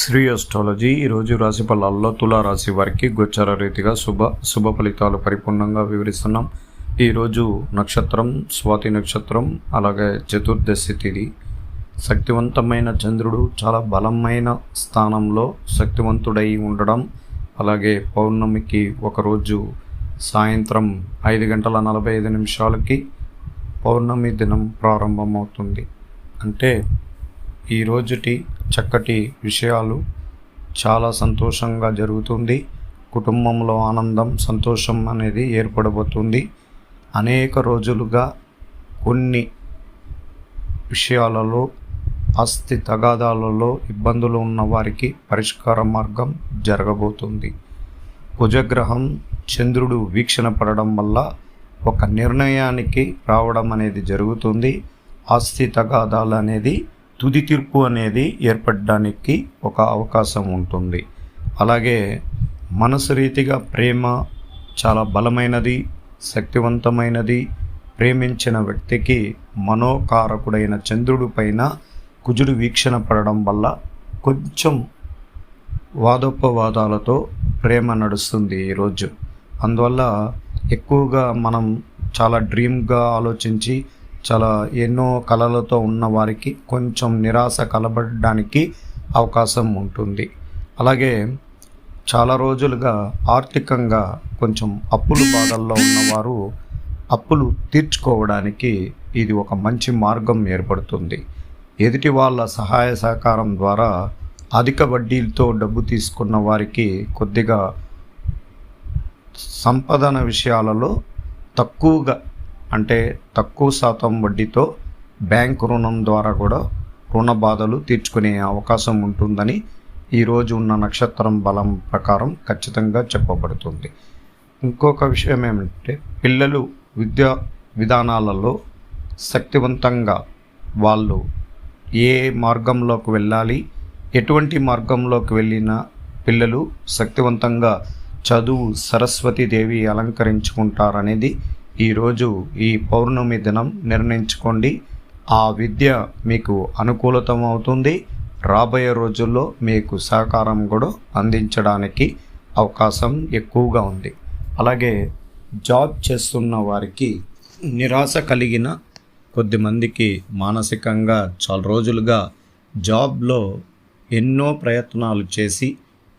Shri astrology ఈరోజు రాశి ఫలాల్లో తులారాశి వారికి గోచర రీతిగా శుభ శుభ ఫలితాలు పరిపూర్ణంగా వివరిస్తున్నాం. ఈరోజు నక్షత్రం స్వాతి నక్షత్రం అలాగే చతుర్దశి తిథి శక్తివంతమైన చంద్రుడు చాలా బలమైన స్థానంలో శక్తివంతుడై ఉండడం అలాగే పౌర్ణమికి ఒకరోజు సాయంత్రం ఐదు గంటల నలభై ఐదు నిమిషాలకి పౌర్ణమి దినం ప్రారంభమవుతుంది. అంటే ఈ రోజుటి చక్కటి విషయాలు చాలా సంతోషంగా జరుగుతుంది. కుటుంబంలో ఆనందం సంతోషం అనేది ఏర్పడబోతుంది. అనేక రోజులుగా కొన్ని విషయాలలో ఆస్తి తగాదాలలో ఇబ్బందులు ఉన్న వారికి పరిష్కార మార్గం జరగబోతుంది. కుజగ్రహం చంద్రుడు వీక్షణ పడడం వల్ల ఒక నిర్ణయానికి రావడం అనేది జరుగుతుంది. ఆస్తి తగాదాలు అనేది తుది తీర్పు అనేది ఏర్పడడానికి ఒక అవకాశం ఉంటుంది. అలాగే మనసు రీతిగా ప్రేమ చాలా బలమైనది శక్తివంతమైనది. ప్రేమించిన వ్యక్తికి మనోకారకుడైన చంద్రుడి పైన కుజుడు వీక్షణ పడడం వల్ల కొంచెం వాదోపవాదాలతో ప్రేమ నడుస్తుంది ఈరోజు అందువల్ల ఎక్కువగా మనం చాలా డ్రీమ్గా ఆలోచించి చాలా ఎన్నో కళలతో ఉన్న వారికి కొంచెం నిరాశ కలబడడానికి అవకాశం ఉంటుంది. అలాగే చాలా రోజులుగా ఆర్థికంగా కొంచెం అప్పులు బాధల్లో ఉన్నవారు అప్పులు తీర్చుకోవడానికి ఇది ఒక మంచి మార్గం ఏర్పడుతుంది. ఎదుటి వాళ్ళ సహాయ సహకారం ద్వారా అధిక వడ్డీలతో డబ్బు తీసుకున్న వారికి కొద్దిగా సంపదన విషయాలలో తక్కువగా అంటే తక్కువ శాతం వడ్డీతో బ్యాంక్ రుణం ద్వారా కూడా రుణ బాధలు తీర్చుకునే అవకాశం ఉంటుందని ఈరోజు ఉన్న నక్షత్రం బలం ప్రకారం ఖచ్చితంగా చెప్పబడుతుంది. ఇంకొక విషయం ఏమంటే పిల్లలు విద్యా విధానాలలో శక్తివంతంగా వాళ్ళు ఏ మార్గంలోకి వెళ్ళాలి ఎటువంటి మార్గంలోకి వెళ్ళిన పిల్లలు శక్తివంతంగా చదువు సరస్వతీదేవి అలంకరించుకుంటారనేది ఈరోజు ఈ పౌర్ణమి దినం నిర్ణయించుకోండి. ఆ విద్య మీకు అనుకూలతం అవుతుంది రాబోయే రోజుల్లో మీకు సహకారం కూడా అందించడానికి అవకాశం ఎక్కువగా ఉంది. అలాగే జాబ్ చేస్తున్న వారికి నిరాశ కలిగిన కొద్దిమందికి మానసికంగా చాలా రోజులుగా జాబ్లో ఎన్నో ప్రయత్నాలు చేసి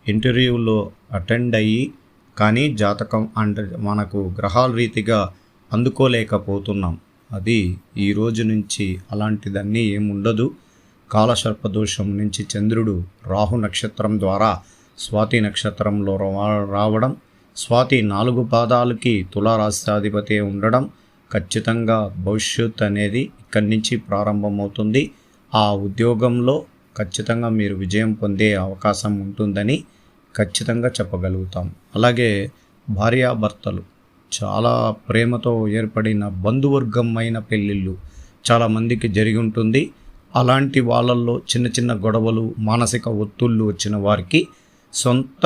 ఇంటర్వ్యూలో అటెండ్ అయ్యి కానీ జాతకం అంటే మనకు గ్రహాల రీతిగా అందుకోలేకపోతున్నాం. అది ఈ రోజు నుంచి అలాంటిదన్నీ ఏముండదు. కాలసర్పదోషం నుంచి చంద్రుడు రాహు నక్షత్రం ద్వారా స్వాతి నక్షత్రంలో రావడం స్వాతి నాలుగు పాదాలకి తులారాష్ట్రాధిపతి ఉండడం ఖచ్చితంగా భవిష్యత్ అనేది ఇక్కడి నుంచి ప్రారంభమవుతుంది. ఆ ఉద్యోగంలో ఖచ్చితంగా మీరు విజయం పొందే అవకాశం ఉంటుందని ఖచ్చితంగా చెప్పగలుగుతాం. అలాగే భార్యాభర్తలు చాలా ప్రేమతో ఏర్పడిన బంధువర్గమైన పెళ్ళిళ్ళు చాలామందికి జరిగి ఉంటుంది. అలాంటి వాళ్ళల్లో చిన్న చిన్న గొడవలు మానసిక ఒత్తుళ్ళు వచ్చిన వారికి సొంత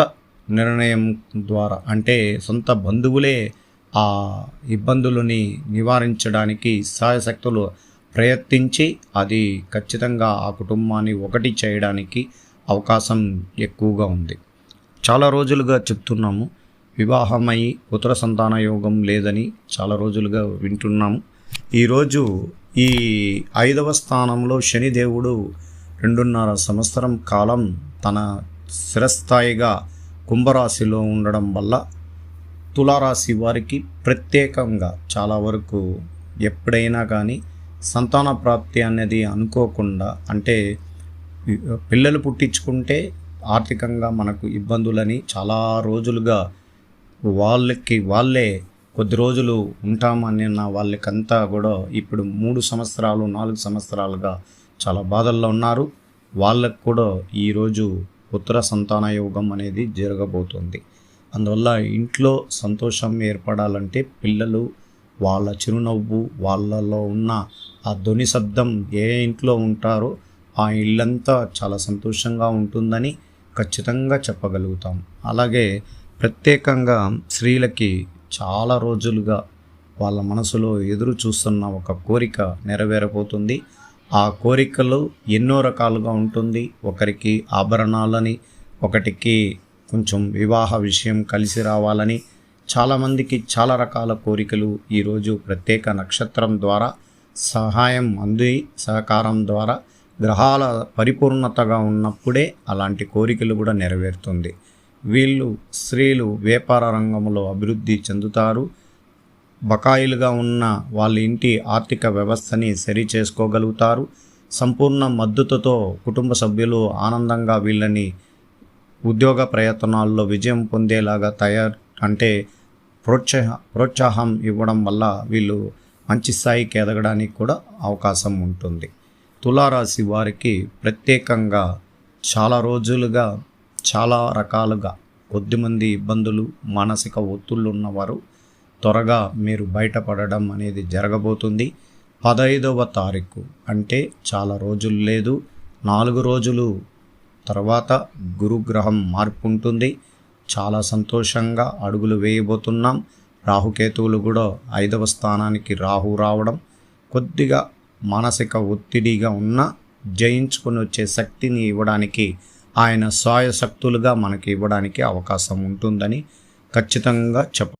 నిర్ణయం ద్వారా అంటే సొంత బంధువులే ఆ ఇబ్బందులని నివారించడానికి సహాయశక్తులు ప్రయత్నించి అది ఖచ్చితంగా ఆ కుటుంబాన్ని ఒకటి చేయడానికి అవకాశం ఎక్కువగా ఉంది. చాలా రోజులుగా చెప్తున్నాము. వివాహమై ఉత్తర సంతాన యోగం లేదని చాలా రోజులుగా వింటున్నాము ఈరోజు ఈ ఐదవ స్థానంలో శనిదేవుడు రెండున్నర సంవత్సరం కాలం తన స్థిరస్థాయిగా కుంభరాశిలో ఉండడం వల్ల తులారాశి వారికి ప్రత్యేకంగా చాలా వరకు ఎప్పుడైనా కానీ సంతాన ప్రాప్తి అనేది అనుకోకుండా అంటే పిల్లలు పుట్టించుకుంటే ఆర్థికంగా మనకు ఇబ్బందులని చాలా రోజులుగా వాళ్ళకి వాళ్ళే కొద్ది రోజులు ఉంటామన్న వాళ్ళకంతా కూడా ఇప్పుడు మూడు సంవత్సరాలు నాలుగు సంవత్సరాలుగా చాలా బాధల్లో ఉన్నారు. వాళ్ళకు కూడా ఈరోజు ఉత్తర సంతాన యోగం అనేది జరగబోతుంది. అందువల్ల ఇంట్లో సంతోషం ఏర్పడాలంటే పిల్లలు వాళ్ళ చిరునవ్వు వాళ్ళలో ఉన్న ఆ ధ్వని శబ్దం ఏ ఇంట్లో ఉంటారో ఆ ఇల్లంతా చాలా సంతోషంగా ఉంటుందని ఖచ్చితంగా చెప్పగలుగుతాం. అలాగే ప్రత్యేకంగా స్త్రీలకి చాలా రోజులుగా వాళ్ళ మనసులో ఎదురు చూస్తున్న ఒక కోరిక నెరవేరబోతుంది. ఆ కోరికలు ఎన్నో రకాలుగా ఉంటుంది. ఒకరికి ఆభరణాలని ఒకటికి కొంచెం వివాహ విషయం కలిసి రావాలని చాలామందికి చాలా రకాల కోరికలు ఈరోజు ప్రత్యేక నక్షత్రం ద్వారా సహాయం అంది సహకారం ద్వారా గ్రహాల పరిపూర్ణతగా ఉన్నప్పుడే అలాంటి కోరికలు కూడా నెరవేరుతుంది. వీళ్ళు స్త్రీలు వ్యాపార రంగంలో అభివృద్ధి చెందుతారు. బకాయిలుగా ఉన్న వాళ్ళ ఇంటి ఆర్థిక వ్యవస్థని సరి చేసుకోగలుగుతారు సంపూర్ణ మద్దతుతో కుటుంబ సభ్యులు ఆనందంగా వీళ్ళని ఉద్యోగ ప్రయత్నాల్లో విజయం పొందేలాగా తయారు అంటే ప్రోత్సాహ ప్రోత్సాహం ఇవ్వడం వల్ల వీళ్ళు మంచి స్థాయికి ఎదగడానికి కూడా అవకాశం ఉంటుంది. తులారాశి వారికి ప్రత్యేకంగా చాలా రోజులుగా చాలా రకాలుగా కొద్దిమంది ఇబ్బందులు మానసిక ఒత్తిళ్ళు ఉన్నవారు త్వరగా మీరు బయటపడడం అనేది జరగబోతుంది. పదైదవ తారీఖు అంటే చాలా రోజులు లేదు. నాలుగు రోజులు తర్వాత గురుగ్రహం మార్పు ఉంటుంది చాలా సంతోషంగా అడుగులు వేయబోతున్నాం. రాహుకేతువులు కూడా ఐదవ స్థానానికి రాహు రావడం కొద్దిగా మానసిక ఒత్తిడిగా ఉన్న జయించుకొని వచ్చే శక్తిని ఇవ్వడానికి ఆయన స్వాయశక్తులుగా మనకి ఇవ్వడానికి అవకాశం ఉంటుందని ఖచ్చితంగా చెప్ప